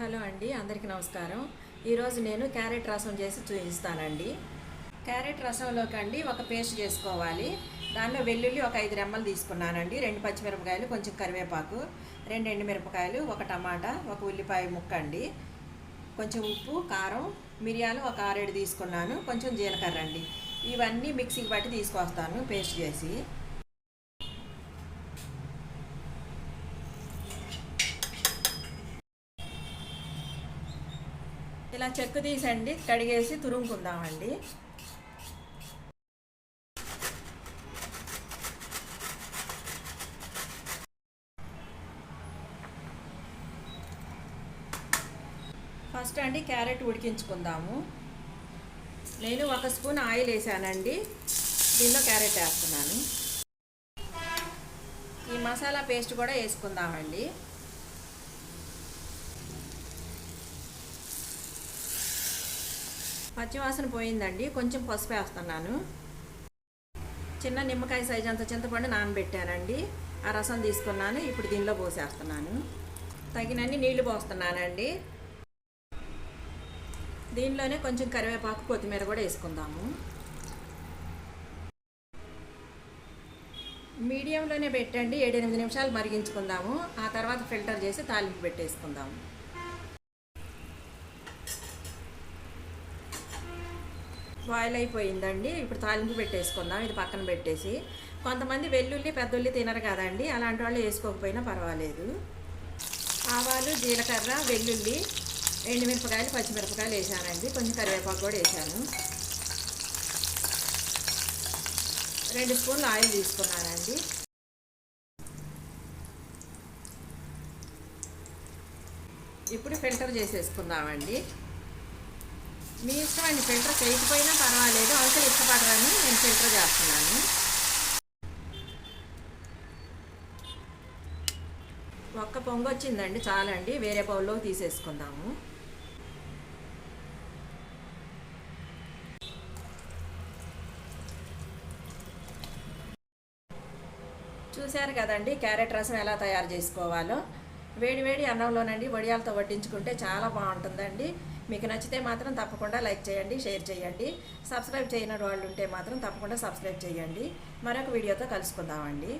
Hello అండి అందరికీ నమస్కారం. ఈరోజు నేను క్యారెట్ రసం చేసి చూపిస్తానండి. క్యారెట్ రసంలోకి అండి ఒక పేస్ట్ చేసుకోవాలి. దానిలో వెల్లుల్లి ఒక ఐదు రెమ్మలు తీసుకున్నానండి. రెండు పచ్చిమిరపకాయలు కొంచెం కరివేపాకు రెండు ఎండుమిరపకాయలు ఒక టమాటా ఒక ఉల్లిపాయ ముక్క అండి. కొంచెం ఉప్పు కారం మిరియాలు ఒక ఆరేడు తీసుకున్నాను. కొంచెం జీలకర్ర అండి. ఇవన్నీ మిక్సీకి బట్టి తీసుకొస్తాను పేస్ట్ చేసి. ఇలా చెక్కు తీసండి కడిగేసి తురుముకుందామండి. ఫస్ట్ అండి క్యారెట్ ఉడికించుకుందాము. నేను ఒక స్పూన్ ఆయిల్ వేసానండి. దీనిలో క్యారెట్ వేస్తున్నాను. ఈ మసాలా పేస్ట్ కూడా వేసుకుందామండి. పచ్చివాసన పోయిందండి. కొంచెం పసుపు వేస్తున్నాను. చిన్న నిమ్మకాయ సైజ్ అంత చింతపండు నానబెట్టానండి. ఆ రసం తీసుకున్నాను. ఇప్పుడు దీనిలో పోసేస్తున్నాను. తగినన్ని నీళ్ళు పోస్తున్నానండి. దీనిలోనే కొంచెం కరివేపాకు కొత్తిమీర కూడా వేసుకుందాము. మీడియంలోనే పెట్టండి. ఏడెనిమిది నిమిషాలు మరిగించుకుందాము. ఆ తర్వాత ఫిల్టర్ చేసి తాలింపు పెట్టేసుకుందాము. బాయిల్ అయిపోయిందండి. ఇప్పుడు తాలింపు పెట్టేసుకుందాం. ఇది పక్కన పెట్టేసి. కొంతమంది వెల్లుల్లి పెద్దల్లి తినరు కదండి. అలాంటి వాళ్ళు వేసుకోకపోయినా పర్వాలేదు. ఆవాలు జీలకర్ర వెల్లుల్లి ఎండుమిరపకాయలు పచ్చిమిరపకాయలు వేసానండి. కొంచెం కరివేపాకు కూడా వేసాను. రెండు స్పూన్లు ఆయిల్ తీసుకున్నానండి. ఇప్పుడు ఫిల్టర్ చేసేసుకుందామండి. మీ ఇష్టం అండి. ఫిల్టర్ చేయకపోయినా పర్వాలేదు. అవసరం ఇష్టపడరని నేను ఫిల్టర్ చేస్తున్నాను. ఒక్క పొంగు వచ్చిందండి. చాలండి. వేరే పౌల్లో తీసేసుకుందాము. చూశారు కదండి. క్యారెట్ రసం ఎలా తయారు చేసుకోవాలో. వేడి వేడి అన్నంలోనండి వడియాలతో వడ్డించుకుంటే చాలా బాగుంటుందండి. మీకు నచ్చితే మాత్రం తప్పకుండా లైక్ చేయండి షేర్ చేయండి. సబ్స్క్రైబ్ చేయని వాళ్ళు ఉంటే మాత్రం తప్పకుండా సబ్స్క్రైబ్ చేయండి. మరొక వీడియోతో కలుసుకుందామండి.